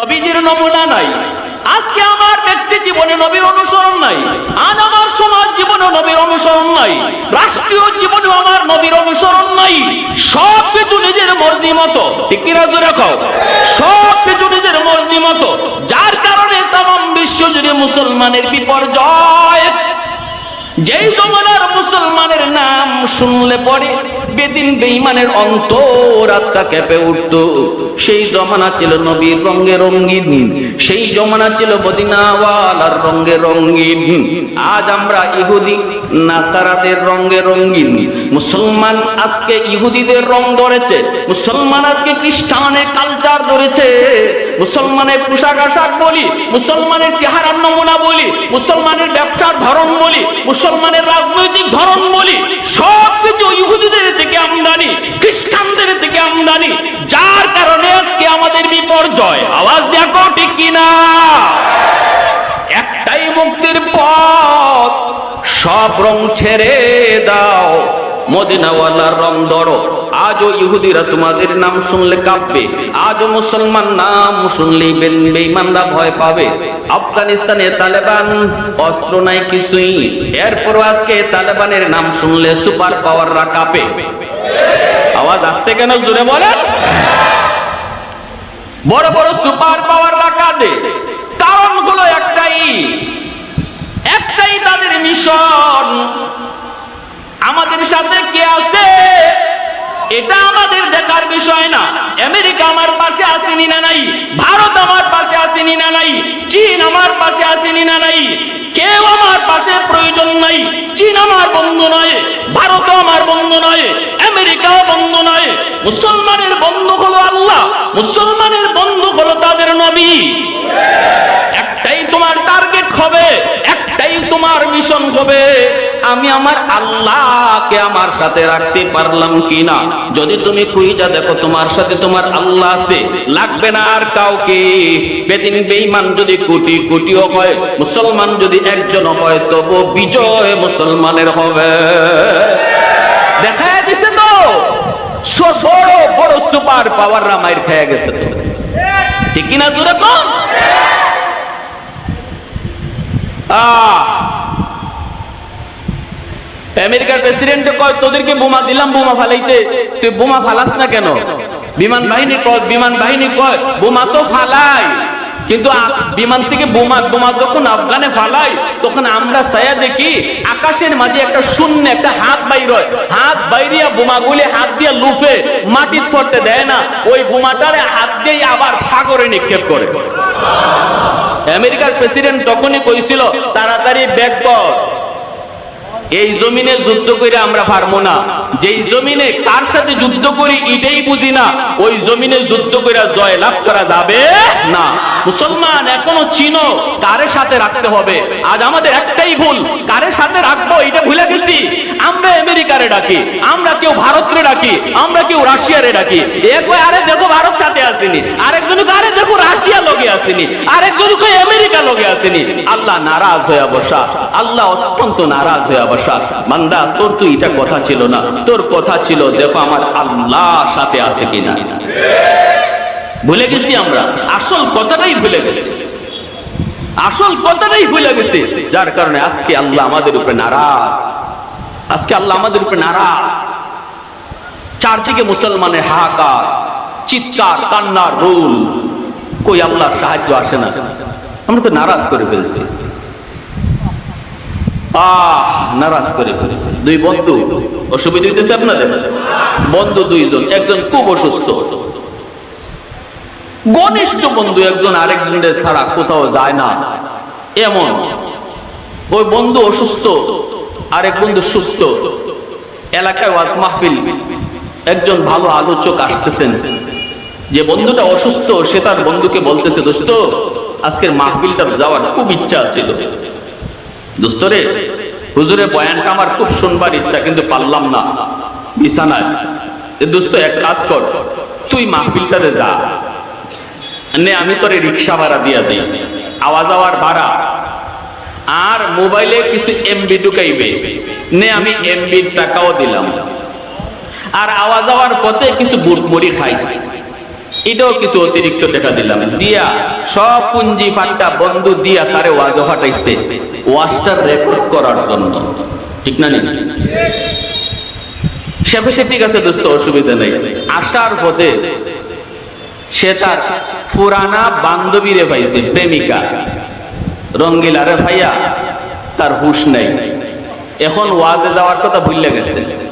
নবীজির নমুনা নাই। আজকে আমার ব্যক্তি জীবনে নবীর অনুসরণ নাই। আজ আমার সমাজ জীবনে নবীর অনুসরণ নাই। রাষ্ট্রীয় জীবনে আমার নবীর অনুসরণ নাই। সব কিছু নিজের মর্জি মতো। ঠিক কিনা খাও সব কিছু নিজের মর্জি মতো। যার কারণে তাম বিশ্ব জুড়ে মুসলমানের বিপর্যয়। যেই জমানার মুসলমানের নাম শুনলে পরে বেদিন বেঈমানের অন্তর আত্মা কেঁপে উঠত। সেই জমানা ছিল নবীর রঙে রঙিন। সেই জমানা ছিল মদিনাওয়ালার রঙে রঙিন। আজ আমরা ইহুদি, নাসারাদের রঙে রঙিন। মুসলমান আজকে ইহুদিদের রং ধরেছে। মুসলমান আজকে খ্রিস্টানের কালচার ধরেছে। মুসলমানের পোশাক আশাক বলি, মুসলমানের চেহারার নমুনা বলি, মুসলমানের ব্যবসার ধরন বলি, মুসলমানের রাজনৈতিক ধরন বলি, সব কিছু ইহুদিদের থেকে আমদানি খ্রিস্টানদের থেকে আমদানি যার কারণে আজকে আমাদের বিপর্যয়। আওয়াজ দেখো ঠিক কিনা? একটাই মুক্তির পথ, সব রং ছেড়ে দাও। মদিনাওয়ালার রং ধরো। আজও ইহুদিরা তোমাদের নাম শুনলে কাঁপবে। আজও মুসলমান নাম শুনলে বেইমানরা ভয় পাবে। আফগানিস্তানে তালেবান অস্ত্র নাই কিছুই। এরপর আজকে তালেবানের নাম শুনলে সুপার পাওয়াররা কাঁপে। আওয়াজ আসতে কেন জুড়ে বলেন? বড় বড় সুপার পাওয়াররা কাঁদে। কারণগুলো একটাই একটাই। আমাদের সাথে কে আছে? এটা আমাদের দেখার বিষয় না। আমেরিকা আমার পাশে আসেনি না নাই? ভারত আমার পাশে আসেনি না নাই? চীন আমার পাশে আসেনি না নাই? কেউ আমার পাশে প্রয়োজন নাই। চীন আমার বন্ধু নয়, ভারতও আমার বন্ধু নয়, আমেরিকাও বন্ধু নয়। মুসলমানের বন্ধু হলো আল্লাহ, মুসলমানের বন্ধু হলো তাদের নবী। একটাই তোমার টার্গেট হবে, একটাই তোমার মিশন হবে। আমি আমার আল্লাহকে আমার সাথে রাখতে পারলাম কিনা? যদি তুমি কুইটা দেখো তোমার সাথে তোমার আল্লাহ আছে, লাগবে না আর কাউকে? বেদিন বেঈমান যদি কোটি কোটিও হয়, মুসলমান যদি একজন হয়, তবু বিজয় মুসলমানের হবে। দেখা দিছে তো? বড় বড় সুপার পাওয়ার রামায়ের খেয়ে গেছে তো। ঠিক কিনা জোরে কোন? আহ আমেরিকার প্রেসিডেন্ট কয়, তোদেরকে বোমা দিলাম, বোমা ফালাইতে। তুই বোমা ফালাস না কেন? বিমান বাহিনী কয়, বিমান বাহিনী কয়, বোমা তো ফালাই। কিন্তু বিমান থেকে বোমা বোমা যখন আফগানে ফালাই, তখন আমরা ছায়া দেখি আকাশের মাঝে একটা শূন্য, একটা হাত বাইর হয়। হাত বাইরিয়া বোমাগুলি হাত দিয়ে লুফে, মাটির থরতে দেয় না। ওই বোমাটারে হাত দিয়ে আবার সাগরে নিক্ষেপ করে। আমেরিকার প্রেসিডেন্ট তখনই কইছিল, তাড়াতাড়ি ব্যাগ কর এই জমিনে যুদ্ধ করে আমরা পারব না। যেই জমিনে কার সাথে যুদ্ধ করি এটাই বুঝি না। ওই জমিনে যুদ্ধ করে জয় লাভ করা যাবে না। মুসলমান এখনও চিনো কারের সাথে রাখতে হবে। আজ আমাদের একটাই ভুল কারের সাথে রাখব এটা ভুলে গেছি। আমরা আমেরিকারে ডাকি, আমরা কেউ ভারতরে ডাকি, আমরা কেউ রাশিয়ারে ডাকি। এ কয়, আরে দেখো ভারত সাথে আসেনি আরেকজন কয়, আরে দেখো রাশিয়া লগে আসেনি, আরেকজন কয়, আমেরিকা লগে আসেনি? আল্লাহ নারাজ হয়ে বসা, আল্লাহ অত্যন্ত নারাজ হয়ে বসা মান্দা তোর তো এটা কথা ছিল না, তোর কথা ছিল, দেখো আমার আল্লাহ সাথে আছে কিনা। ভুলে গেছি আমরা, আসল কথাটাই ভুলে গেছি। আসল কথাটাই ভুলে গেছি, যার কারণে আজকে আল্লাহ আমাদের উপরে নারাজ। আজকে আল্লাহ আমাদের উপরে নারাজ। চারদিকে মুসলমানের হাহাকার, চিৎকার, কান্নার রোল। কই আল্লাহর সাহায্য আসে না? আমরা তো নারাজ করে ফেলছি। নারাজ করে দুই বন্ধু হইতেছে আপনাদের? বন্ধু দুইজন, একজন খুব অসুস্থ। ঘনিষ্ঠ বন্ধু একজন আরেকজনের ছাড়া কোথাও যায় না। এমন। ওই বন্ধু অসুস্থ, আরেক বন্ধু সুস্থ। এলাকায় ওয়াজ মাহফিল। একজন ভালো আলোচক আসতেছেন। যে বন্ধুটা অসুস্থ, সে তার বন্ধুকে বলতেছে, দোস্ত, আজকের মাহফিলটা যাওয়ার খুব ইচ্ছা ছিল। দোস্ত রে, হুজুরের বয়ানটা আমার খুব শুনবার ইচ্ছা, কিন্তু পারলাম না। বিছানায়। দোস্ত, এক কাজ কর, তুই মাহফিলটাতে যা। নে, আমি তোরে রিক্সা ভাড়া দিয়া দিই। আওয়াজ আওয়ার ভাড়া। আর মোবাইলে কিছু এমবি ঢুকাইবে। নে, আমি এমবির টাকাও দিলাম। আর আওয়াজ আওয়ার পথে কিছু বুট মুড়ি খাইছি। এটাও কিছু অতিরিক্ত টাকা দিলাম। দিয়া, সব পুঞ্জি ফাট্টা বন্ধু দিয়া তারে ওয়াজ ফাটাইছে ওয়াজটা রেকর্ড করার জন্য। ঠিক না নি? সে ঠিক আছে দোস্ত, অসুবিধা নেই। আসার পথে সে তার পুরানা বান্ধবীরে পাইছে, প্রেমিকা। রঙ্গিলা রে ভাইয়া, তার হুশ নেই। এখন ওয়াজে যাওয়ার কথা ভুললে গেছে।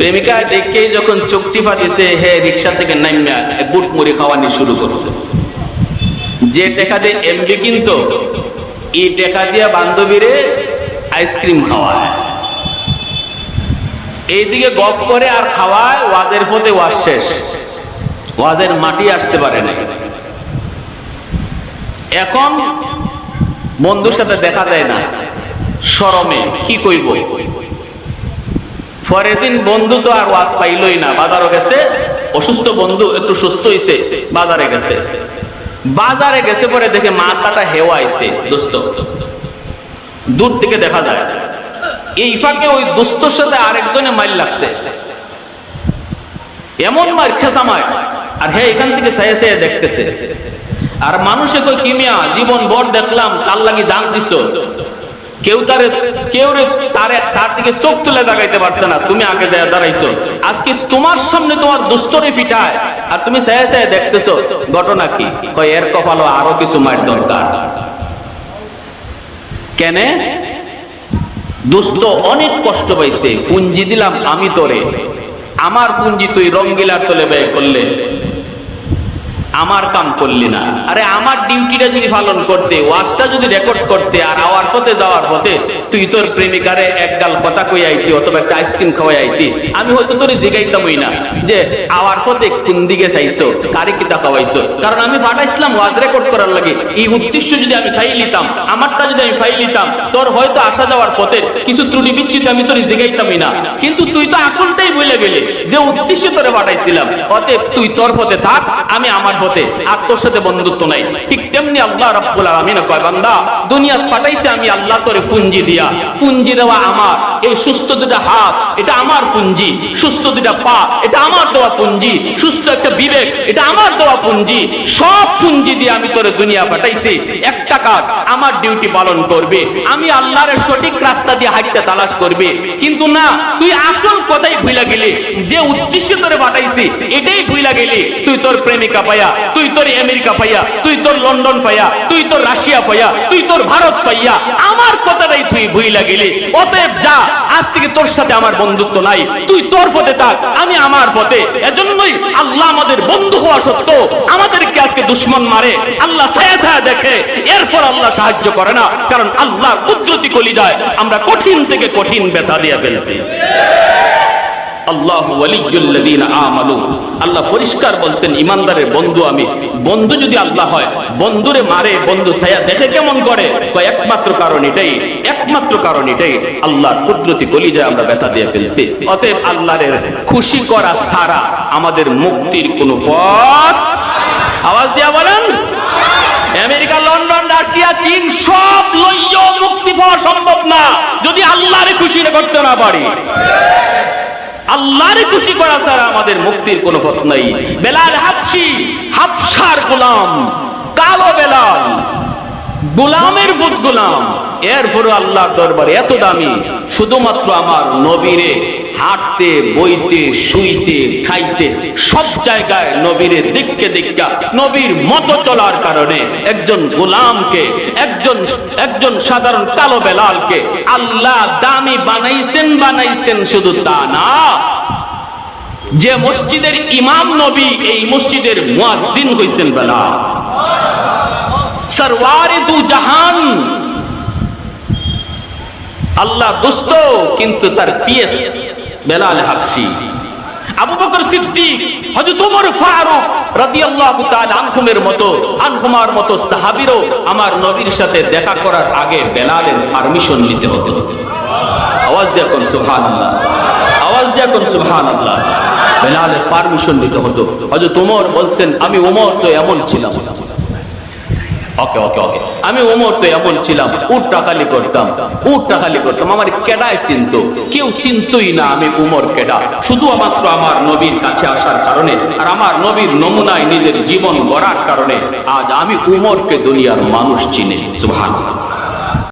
প্রেমিকা দেখেই যখন চুক্তি ফাটিছে, হে রিক্সা থেকে নামিয়া বুট মুড়ি খাওয়ানি শুরু করছে। যে টাকা দিয়ে এমবি কিনতো এই টাকা দিয়া বান্ধবীরে আইসক্রিম খাওয়ায়। এইদিকে গপ করে আর খাওয়ায়, ওয়াদের পথে ওয়াজ শেষ। ওয়াদের মাটি আসতে পারে না এখন বন্ধুর সাথে দেখা যায় না। সরমে কি কইব? পরের দিন বন্ধু তো আর ওয়াজ পাইলই না, বাজারও গেছে, অসুস্থ বন্ধু একটু সুস্থ হইছে, বাজারে গেছে। বাজারে গেছে পরে দেখে মাথাটা হেওয়াইছে, দোস্ত। দূর থেকে দেখা যায়, এই ফাঁকে ওই দুস্তর সাথে আরেকজনে মাইল লাগছে। এমন মার খেসা মার আর হে, এখান থেকে সাইয়ে সাইয়ে দেখতেছে। আর মানুষে কই কিমিয়া, জীবন ভর দেখলাম, তার লাগি জান দিছ। কেউ তারে কেউ তারে তার দিকে চোখ তুলে দাগাইতে পারছে না। তুমি আগে দাঁড়াইছো। আজকে তোমার সামনে তোমার দুস্তরে ফিটায়। আর তুমি দেখতেছো, ঘটনা কি? কয়, এর কপালও আরও কিছু মার দরকার। কেনে? দোস্ত অনেক কষ্ট পাইছে। পুঞ্জি দিলাম আমি তোরে। আমার পুঞ্জি তুই রঙ্গিলার তলে ব্যয় করলে। আমার কাম করলি না। আরে আমার ডিউটিটা যদি পালন করতে, ওয়াজটা যদি রেকর্ড করতে আর আওয়ার পথে যাওয়ার পথে তুই তোর প্রেমিকারে এক গাল কথা কই আইতি অথবা একটা আইসক্রিম খাওয়াই আইতি। আমি হয়তো তোরে জিগাইতামই না যে, আওয়ার পথে কোন দিকে চাইছো? কারি কিতা খাওয়াইছো? কারণ আমি পাঠাইছিলাম ওয়াজ রেকর্ড করার লাগে। এই উদ্দেশ্য যদি আমি খাই নিতাম, আমারটা যদি আমি খাই নিতাম, তোর হয়তো আসা যাওয়ার পথে কিছু ত্রুটি বিচ্ছিত আমি তোরে জিগাইতামই না। কিন্তু তুই তো আসলটাই বলে গেলি যে উদ্দেশ্য তোরে পাঠাইছিলাম। অতএব তুই তোর পথে থাক, আমি আমার পথে। আর তোর সাথে বন্ধুত্ব নাই। ঠিক তেমনি আল্লাহ রাব্বুল আলামিন কয়, বান্দা দুনিয়া পাঠাইছে আমি, আল্লাহ তোরে পুঞ্জি দিয়া পুঞ্জি দেওয়া আমার। এই সুস্থ দুটা হাত, এটা আমার পুঞ্জি। সুস্থ দুটা পা, এটা আমার দেওয়া পুঞ্জি। সুস্থ একটা বিবেক, এটা আমার দেওয়া পুঞ্জি। সব পুঞ্জি দিয়ে আমি তোরে দুনিয়া পাঠাইছি। একটা কাজ, আমার ডিউটি পালন করবে। আমি আল্লাহর সঠিক রাস্তা দিয়ে হাঁটতে তালাশ করবে। কিন্তু না, তুই আসল কথাই ভুলে গেলি। যে উদ্দেশ্য তোরে পাঠাইছি, এটাই ভুলে গেলি। তুই তোর প্রেমিকা পাইয়া, তুই তোর আমেরিকা পাইয়া, তুই তোর লন্ডন পাইয়া, তুই তোর রাশিয়া পাইয়া, তুই তোর ভারত পাইয়া, আমার কথাটাই তুই ভুইলা গেলি। অতএব যা, আজ থেকে তোর সাথে আমার বন্ধুত্ব নাই। তুই তোর পথে থাক, আমি আমার পথে। এজন্যই আল্লাহ আমাদের বন্ধু হওয়া সত্ত্বেও আমাদেরকে আজকে দুশ্মন মারে। আল্লাহ ছায়া ছায়া দেখে, এরপর আল্লাহ সাহায্য করে না। কারণ আল্লাহ কুদরতি কলি যায় আমরা কঠিন থেকে কঠিন ব্যথা দিয়ে ফেলছি। আল্লাহ ওয়ালিয়ুল্লাযীনা আমানু। আল্লাহ পরিষ্কার বলছেন, ইমানদারের বন্ধু আমি। বন্ধু যদি আল্লাহ হয়, বন্ধুরে মারে, বন্ধু ছায়া দেখে কেমন করে? একমাত্র কারণ এটাই, একমাত্র কারণ এটাই। আল্লাহর কুদরতি কলিজায় আমরা ব্যথা দিয়ে ফেলছি। অতএব আল্লাহর খুশি করা ছাড়া আমাদের মুক্তির কোনো পথ আওয়াজ দিয়া বলেন। আমেরিকা লন্ডন, রাশিয়া, চীন সব লইয়া মুক্তি পাওয়া সম্ভব না। যদি আল্লাহরে খুশি করতে না পারি। আল্লাহরে খুশি করা ছাড়া আমাদের মুক্তির কোনো পথ নাই। বেলাল হাবসি হাবসার গোলাম, কালো বেলাল। গোলামের ভূত গোলাম। এরপরে আল্লাহর দরবারে এত দামি, শুধুমাত্র আমার নবীরে হাঁটতে, বইতে, শুইতে, খাইতে, সব জায়গায় নবীরে দেখতে দেখা নবীর মতো চলার কারণে একজন গোলামকে, একজন একজন সাধারণ কালো বেলালকে আল্লাহ দামি বানাইছেন বানাইছেন শুধু তা না। যে মসজিদের ইমাম নবী, এই মসজিদের মুয়াজ্জিন হইছেন বেলাল। সরওয়ারে দু জাহান। আল্লাহ দুস্ত কিন্তু তার PS Bilal Habshi Abu Bakr Siddique, Hazrat Omar Farooq রাদিয়াল্লাহু তাআলা আনহুমের মতো, আনহুমার মতো সাহাবীরও আমার নবীর সাথে দেখা করার আগে বেলালের পারমিশন নিতে হতো। আওয়াজ দেখুন সুবহানাল্লাহ? আওয়াজ দেখুন সুবহানাল্লাহ? বেলালের পারমিশন নিতে হতো। হযরত ওমর বলছেন, আমি ওমর তো এমন ছিলাম। ওকে ওকে ওকে। আমি ওমর তো এমন ছিলাম উটটা খালি করতাম, উটটা খালি করতাম। আমার কেডায় চিনত, কেউ চিন্তই না আমি উমর কেডা। শুধুমাত্র আমার নবীর কাছে আসার কারণে আর আমার নবীর নমুনায় নিজের জীবন গড়ার কারণে আজ আমি উমরকে দুনিয়ার মানুষ চিনি। সুবহানাল্লাহ।